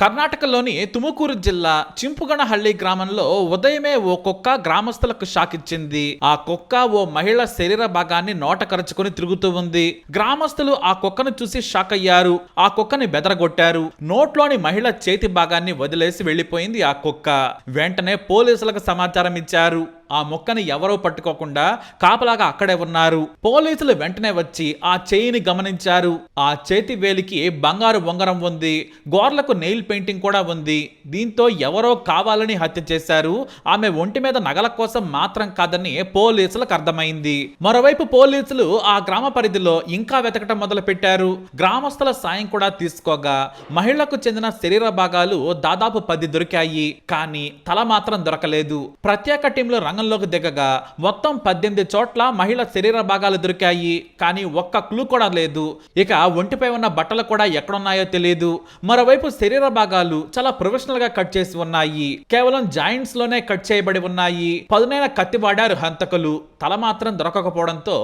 కర్ణాటకలోని తుముకూరు జిల్లా చింపుగణహಳ್ಳಿ గ్రామంలో ఉదయమే ఓ కుక్క గ్రామస్తులకు షాక్ ఇచ్చింది. ఆ కుక్క ఓ మహిళ శరీర భాగాన్ని నోట కరుచుకుని తిరుగుతూ ఉంది. గ్రామస్తులు ఆ కుక్కను చూసి షాక్ అయ్యారు. ఆ కుక్కని బెదరగొట్టారు. నోట్లోని మహిళ చేతి భాగాన్ని వదిలేసి వెళ్ళిపోయింది ఆ కుక్క. వెంటనే పోలీసులకు సమాచారం ఇచ్చారు. ఆ మొక్కని ఎవరో పట్టుకోకుండా కాపలాగా అక్కడే ఉన్నారు. పోలీసులు వెంటనే వచ్చి ఆ చేయిని గమనించారు. ఆ చేతి వేలికి బంగారు ఉంగరం ఉంది. గోర్లకు నెయిల్ పెయింటింగ్ కూడా ఉంది. దీంతో ఎవరో కావాలని హత్య చేశారు. ఆమె ఒంటి మీద నగల కోసం మాత్రం కాదని పోలీసులకు అర్థమైంది. మరోవైపు పోలీసులు ఆ గ్రామ పరిధిలో ఇంకా వెతకటం మొదలు పెట్టారు గ్రామస్తుల సాయం కూడా తీసుకోగా. మహిళకు చెందిన శరీర భాగాలు దాదాపు పది దొరికాయి. కానీ తల మాత్రం దొరకలేదు. ప్రత్యేక టీంలో రంగ రంగంలోకి దిగగా మొత్తం పద్దెనిమిది చోట్ల మహిళ శరీర భాగాలు దొరికాయి. కానీ ఒక్క క్లూ కూడా లేదు. ఇక ఒంటిపై ఉన్న బట్టలు కూడా ఎక్కడున్నాయో తెలియదు మరోవైపు శరీర భాగాలు చాలా ప్రొఫెషనల్గా కట్ చేసి ఉన్నాయి. కేవలం జాయింట్స్లోనే కట్ చేయబడి ఉన్నాయి. పదునైన కత్తి వాడారు హంతకులు. తల మాత్రం దొరకకపోవడంతో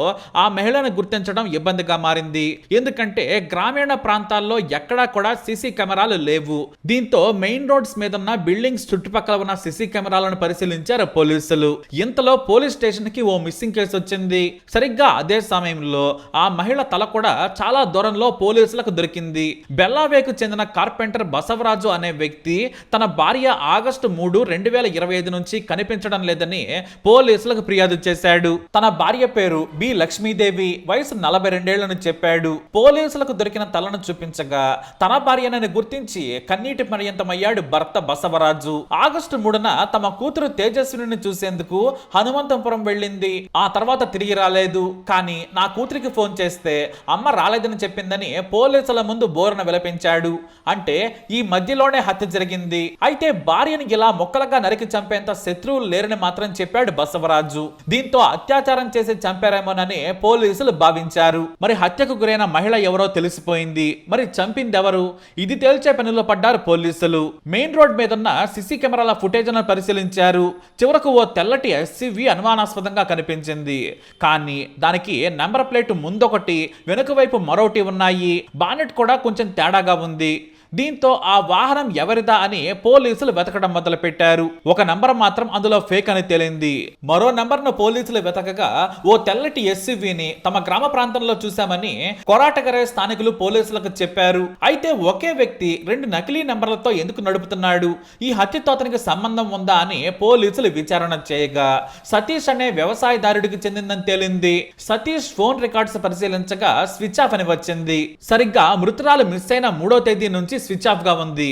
ఆ మహిళను గుర్తించడం ఇబ్బందిగా మారింది. ఎందుకంటే గ్రామీణ ప్రాంతాల్లో ఎక్కడా కూడా సీసీ కెమెరాలు లేవు. దీంతో మెయిన్ రోడ్స్ మీద ఉన్న బిల్డింగ్స్ చుట్టుపక్కల ఉన్న సీసీ కెమెరాలను పరిశీలించారు పోలీసులు. ఇంతలో పోలీస్ స్టేషన్కి ఓ మిస్సింగ్ కేసు వచ్చింది. సరిగ్గా అదే సమయంలో ఆ మహిళ తల కూడా చాలా దూరంలో పోలీసులకు దొరికింది. బెల్లావేకు చెందిన కార్పెంటర్ బసవరాజు అనే వ్యక్తి తన భార్య ఆగస్టు మూడు రెండు వేల ఇరవై ఐదు నుంచి కనిపించడం లేదని పోలీసులకు ఫిర్యాదు చేశాడు. తన భార్య పేరు బి లక్ష్మీదేవి వయసు నలభై రెండేళ్ళను చెప్పాడు. పోలీసులకు దొరికిన తలను చూపించగా తన భార్యనని గుర్తించి కన్నీటి పర్యంతమయ్యాడు భర్త బసవరాజు. ఆగస్టు మూడున తమ కూతురు తేజస్విని చూసేందుకు హనుమంతపురం వెళ్ళింది. ఆ తర్వాత తిరిగి రాలేదు. కానీ నా కూతురికి ఫోన్ చేస్తే అమ్మ రాలేదని చెప్పిందని పోలీసుల ముందు బోరన విలపించాడు. అంటే ఈ మధ్యలోనే హత్య జరిగింది. అయితే భార్యని ఇలా మొక్కలుగా నరికి చంపేంత శత్రువులు లేరని మాత్రం చెప్పాడు బసవరాజు. దీంతో అత్యాచారం చేసి చంపారేమోనని పోలీసులు భావించారు. మరి హత్యకు గురైన మహిళ ఎవరో తెలిసిపోయింది. మరి చంపింది ఎవరు ఇది తేల్చే పనిలో పడ్డారు పోలీసులు. మెయిన్ రోడ్ మీద ఉన్న సిసి కెమెరాల ఫుటేజ్ పరిశీలించారు. చివరకు ఓ తెల్లటి ఎస్సీవి అనుమానాస్పదంగా కనిపించింది. కానీ దానికి నెంబర్ ప్లేట్ ముందొకటి వెనుక వైపు మరొకటి ఉన్నాయి. బానెట్ కూడా కొంచెం తేడాగా ఉంది. దీంతో ఆ వాహనం ఎవరిదా అని పోలీసులు వెతకడం మొదలు పెట్టారు ఒక నంబర్ మాత్రం అందులో ఫేక్ అని తేలింది. మరో నంబర్ను పోలీసులు వెతకగా ఓ తెల్లటి ఎస్యువిని తమ గ్రామ ప్రాంతంలో చూశామని కొరాటగరే స్థానికులు పోలీసులకు చెప్పారు. అయితే ఒకే వ్యక్తి రెండు నకిలీ నంబర్లతో ఎందుకు నడుపుతున్నాడు? ఈ హత్యతో అతనికి సంబంధం ఉందా అని పోలీసులు విచారణ చేయగా సతీష్ అనే వ్యవసాయదారుడికి చెందిందని తేలింది. సతీష్ ఫోన్ రికార్డ్స్ పరిశీలించగా స్విచ్ ఆఫ్ అని వచ్చింది. సరిగ్గా మృతురాలు మిస్ అయిన మూడో తేదీ నుంచి స్విచ్ ఆఫ్గా ఉంది.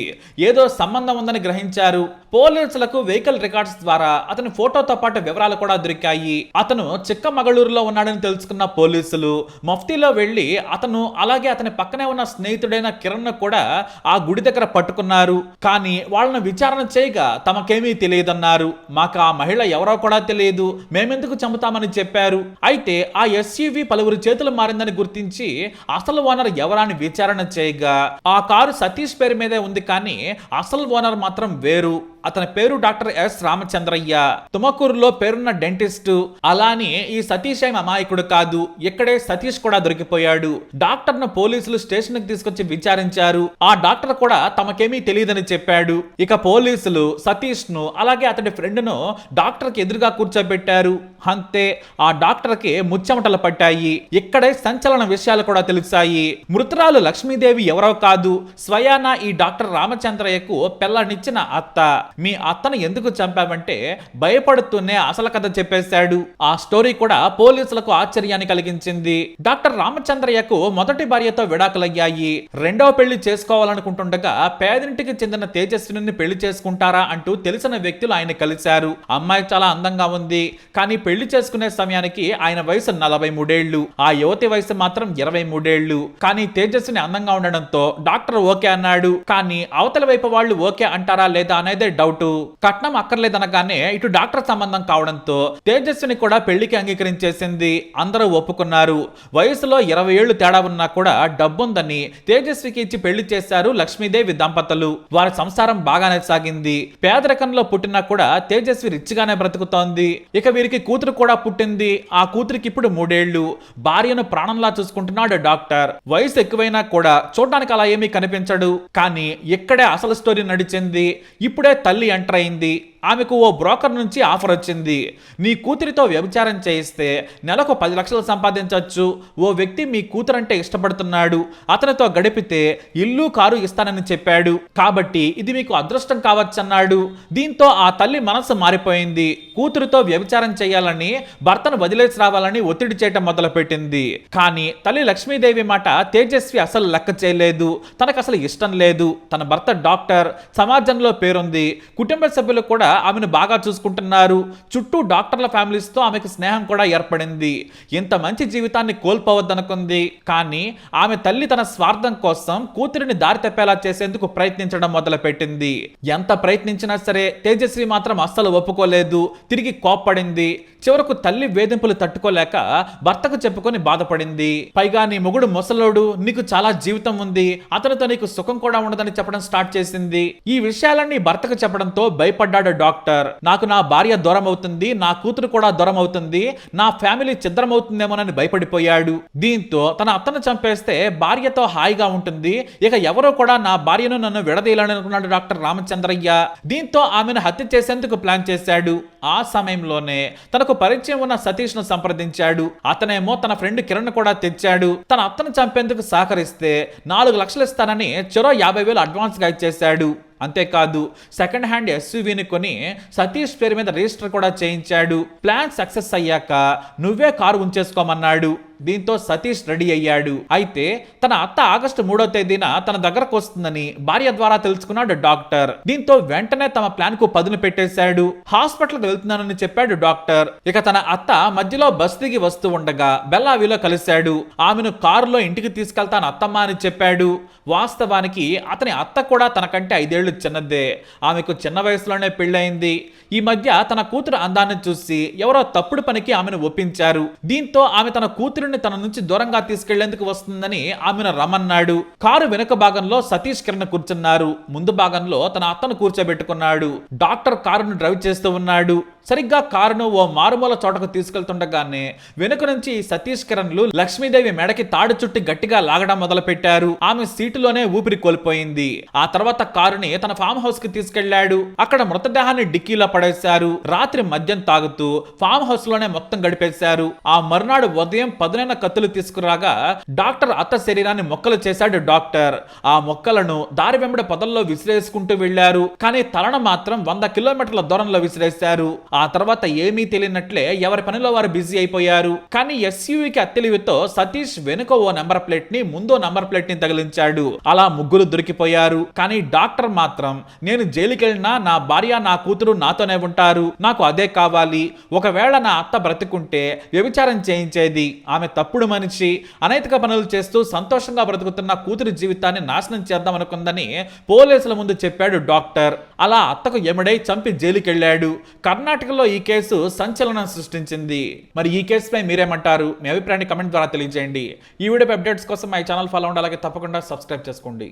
ఏదో సంబంధం ఉందని గ్రహించారు. పోలీసులకు వెహికల్ రికార్డ్స్ ద్వారా అతని ఫోటోతో పాటు వివరాలు కూడా దొరికాయి. అతను చిక్కమగళూరులో ఉన్నాడని తెలుసుకున్న పోలీసులు మఫ్తీలో వెళ్ళి అతను అలాగే అతని పక్కనే ఉన్న స్నేహితుడైన కిరణ్ కూడా ఆ గుడి దగ్గర పట్టుకున్నారు. కానీ వాళ్ళను విచారణ చేయగా తమకేమీ తెలియదన్నారు. మాకు ఆ మహిళ ఎవరో కూడా తెలియదు. మేమెందుకు చంపుతామని చెప్పారు. అయితే ఆ ఎస్యూవి పలువురు చేతులు మారిందని గుర్తించి అసలు ఓనర్ ఎవరాని విచారణ చేయగా ఆ కారు సతీష్ పేరు మీదే ఉంది కానీ అసలు ఓనర్ మాత్రం వేరు. అతని పేరు డాక్టర్ ఎస్ రామచంద్రయ్య. తుమకూరులో పేరున్న డెంటిస్ట్ అలానే ఈ సతీష్ ఏం అమాయకుడు కాదు. ఇక్కడే సతీష్ కూడా దొరికిపోయాడు. డాక్టర్ను పోలీసులు స్టేషన్కి తీసుకొచ్చి విచారించారు. ఆ డాక్టర్ కూడా తమకేమీ తెలియదని చెప్పాడు. ఇక పోలీసులు సతీష్ను అలాగే అతడి ఫ్రెండ్ను డాక్టర్కి ఎదురుగా కూర్చోబెట్టారు. అంతే ఆ డాక్టర్కి ముచ్చెమటలు పట్టాయి. ఇక్కడే సంచలన విషయాలు కూడా తెలిసాయి. మృతురాలు లక్ష్మీదేవి ఎవరో కాదు. స్వయాన ఈ డాక్టర్ రామచంద్రయ్యకు పెళ్ళనిచ్చిన అత్త. మీ అత్తను ఎందుకు చంపావంటే భయపడుతూనే అసలు కథ చెప్పేశాడు. ఆ స్టోరీ కూడా పోలీసులకు ఆశ్చర్యాన్ని కలిగించింది. డాక్టర్ రామచంద్రయ్యకు మొదటి భార్యతో విడాకులయ్యాయి. రెండవ పెళ్ళి చేసుకోవాలనుకుంటుండగా పేదింటికి చెందిన తేజస్విని పెళ్ళి చేసుకుంటారా అంటూ తెలిసిన వ్యక్తులు ఆయన కలిశారు. అమ్మాయి చాలా అందంగా ఉంది. కానీ పెళ్ళి చేసుకునే సమయానికి ఆయన వయసు నలభై మూడేళ్ళు ఆ యువతి వయసు మాత్రం ఇరవై మూడేళ్ళు కానీ తేజస్విని అందంగా ఉండడంతో డాక్టర్ ఓకే అన్నాడు. కానీ అవతల వైపు వాళ్ళు ఓకే అంటారా లేదా అనేది డౌట్. కట్నం అక్కర్లేదనగానే ఇటు డాక్టర్ సంబంధం కావడంతో తేజస్విని కూడా పెళ్ళికి అంగీకరించేసింది అందరూ ఒప్పుకున్నారు. వయసులో ఇరవై ఏళ్ళు తేడా ఉన్నా కూడా డబ్బుందని తేజస్వికి ఇచ్చి పెళ్ళి చేశారు లక్ష్మీదేవి దంపతులు. వారి సంసారం బాగానే సాగింది. పేదరికంలో పుట్టినా కూడా తేజస్వి రిచ్ గానే బ్రతుకుతోంది. ఇక వీరికి కూతురు కూడా పుట్టింది. ఆ కూతురికి ఇప్పుడు మూడేళ్ళు భార్యను ప్రాణంలా చూసుకుంటున్నాడు డాక్టర్. వయసు ఎక్కువైనా కూడా చూడడానికి అలా ఏమీ కనిపించడు. కానీ ఇక్కడే అసలు స్టోరీ నడిచింది. ఇప్పుడే తల్లి ఎంటర్ అయింది. ఆమెకు ఓ బ్రోకర్ నుంచి ఆఫర్ వచ్చింది. నీ కూతురితో వ్యభిచారం చేయిస్తే నెలకు పది లక్షలు సంపాదించవచ్చు ఓ వ్యక్తి మీ కూతురంటే ఇష్టపడుతున్నాడు. అతనితో గడిపితే ఇల్లు కారు ఇస్తానని చెప్పాడు. కాబట్టి ఇది మీకు అదృష్టం కావచ్చన్నాడు. దీంతో ఆ తల్లి మనసు మారిపోయింది. కూతురుతో వ్యభిచారం చేయాలని భర్తను వదిలేసి రావాలని ఒత్తిడి చేయటం మొదలుపెట్టింది. కానీ తల్లి లక్ష్మీదేవి మాట తేజస్వి అసలు లెక్క చేయలేదు. తనకు అసలు ఇష్టం లేదు. తన భర్త డాక్టర్. సమాజంలో పేరుంది. కుటుంబ సభ్యులు కూడా ఆమెను బాగా చూసుకుంటున్నారు. చుట్టూ డాక్టర్ల ఫ్యామిలీస్తో ఆమెకు స్నేహం కూడా ఏర్పడింది. ఇంత మంచి జీవితాన్ని కోల్పోవద్దనుకుంది. కానీ ఆమె తల్లి తన స్వార్థం కోసం కూతురిని దారి తప్పేలా చేసేందుకు ప్రయత్నించడం మొదలుపెట్టింది. ఎంత ప్రయత్నించినా సరే తేజస్వి మాత్రం అస్సలు ఒప్పుకోలేదు. తిరిగి కోప్పడింది. చివరకు తల్లి వేధింపులు తట్టుకోలేక భర్తకు చెప్పుకొని బాధపడింది. పైగా నీ మొగుడు ముసలోడు నీకు చాలా జీవితం ఉంది. అతనితో నీకు సుఖం కూడా ఉండదని చెప్పడం స్టార్ట్ చేసింది. ఈ విషయాలన్నీ భర్తకు చెప్పడంతో భయపడ్డాడు డాక్టర్. నాకు నా భార్య దూరం అవుతుంది నా కూతురు కూడా దూరం అవుతుంది నా ఫ్యామిలీ ఛిద్రమవుతుందేమోనని భయపడిపోయాడు. దీంతో తన అత్తను చంపేస్తే భార్యతో హాయిగా ఉంటుంది ఇక ఎవరో కూడా నా భార్యను నన్ను విడదీయాలని అనుకున్నాడు డాక్టర్ రామచంద్రయ్య. దీంతో ఆమెను హత్య చేసేందుకు ప్లాన్ చేశాడు. ఆ సమయంలోనే తనకు పరిచయం ఉన్న సతీష్ను సంప్రదించాడు. అతనేమో తన ఫ్రెండ్ కిరణ్ కూడా తెచ్చాడు. తన అత్తను చంపేందుకు సహకరిస్తే నాలుగు లక్షలు ఇస్తానని చెరో యాభై వేలు అడ్వాన్స్గా ఇచ్చేశాడు. అంతేకాదు సెకండ్ హ్యాండ్ ఎస్యూవీని కొని సతీష్ పేరు మీద రిజిస్టర్ కూడా చేయించాడు. ప్లాన్ సక్సెస్ అయ్యాక నువ్వే కారు ఉంచేసుకోమన్నాడు. దీంతో సతీష్ రెడీ అయ్యాడు. అయితే తన అత్త ఆగస్టు మూడో తేదీన తన దగ్గరకు వస్తుందని భార్య ద్వారా తెలుసుకున్నాడు డాక్టర్. దీంతో వెంటనే తమ ప్లాన్కు పదును పెట్టేశాడు. హాస్పిటల్ వెళ్తున్నానని చెప్పాడు డాక్టర్. ఇక తన అత్త మధ్యలో బస్ దిగి వస్తూ ఉండగా బెల్లావిలో కలిశాడు. ఆమెను కారులో ఇంటికి తీసుకెళ్తాను అత్తమ్మ అని చెప్పాడు. వాస్తవానికి అతని అత్త కూడా తనకంటే ఐదేళ్ళు చిన్నదే. ఆమెకు చిన్న వయసులోనే పెళ్ళయింది. ఈ మధ్య తన కూతురు అందాన్ని చూసి ఎవరో తప్పుడు పనికి ఆమెను ఒప్పించారు. దీంతో ఆమె తన కూతురుని తన నుంచి దూరంగా తీసుకెళ్ళేందుకు వస్తుందని ఆమెను రమన్నాడు కారు వెనుక భాగంలో సతీష్ కిరణ్ కూర్చున్నారు. ముందు భాగంలో తన అత్తను కూర్చోబెట్టుకున్నాడు. డాక్టర్ కారును డ్రైవ్ చేస్తూ ఉన్నాడు. సరిగ్గా కారును ఓ మారుమూల చోటకు తీసుకెళ్తుండగానే వెనుక నుంచి సతీష్ కిరణ్లు లక్ష్మీదేవి మెడకి తాడు చుట్టి గట్టిగా లాగడం మొదలు పెట్టారు ఆమె సీటులోనే ఊపిరి కోల్పోయింది. ఆ తర్వాత కారుని తన ఫామ్ హౌస్కి తీసుకెళ్ళాడు. అక్కడ మృతదేహాన్ని డిక్కీలో పడేశారు. రాత్రి మద్యం తాగుతూ ఫామ్ హౌస్లోనే మొత్తం గడిపేశారు. ఆ మరునాడు ఉదయం పదునైన కత్తులు తీసుకురాగా డాక్టర్ అత్త శరీరాన్ని మొక్కలు చేశాడు డాక్టర్. ఆ మొక్కలను దారి వెంబడి పొదల్లో విసిరేసుకుంటూ వెళ్ళారు కానీ తలను మాత్రం వంద కిలోమీటర్ల దూరంలో విసిరేశారు. ఆ తర్వాత ఏమీ తెలియనట్లే ఎవరి పనిలో వారు బిజీ అయిపోయారు. కానీ ఎస్యూవికి అత్తెలివితో సతీష్ వెనుక ఓ నెంబర్ ప్లేట్ని ముందో నెంబర్ ప్లేట్ని తగిలించాడు. అలా ముగ్గురు దొరికిపోయారు. కానీ డాక్టర్ మాత్రం నేను జైలుకెళ్ళినా నా భార్య నా కూతురు నాతోనే ఉంటారు. నాకు అదే కావాలి. ఒకవేళ నా అత్త బ్రతుకుంటే వ్యభిచారం చేయించేది. ఆమె ఆమె తప్పుడు మనిషి అనైతిక పనులు చేస్తూ సంతోషంగా బ్రతుకుతున్న కూతురి జీవితాన్ని నాశనం చేద్దాం అనుకుందని పోలీసుల ముందు చెప్పాడు డాక్టర్. అలా అత్తకు ఎమడై చంపి జైలుకెళ్ళాడు కర్ణాటకలో ఈ కేసు సంచలనం సృష్టించింది. మరి ఈ కేసుపై మీరేమంటారు? మీ అభిప్రాయాన్ని కమెంట్ ద్వారా తెలియజేయండి. ఈ వీడియో అప్డేట్స్ కోసం మా ఛానల్ ఫాలో అవ్వండి అలాగే తప్పకుండా సబ్స్క్రైబ్ చేసుకోండి.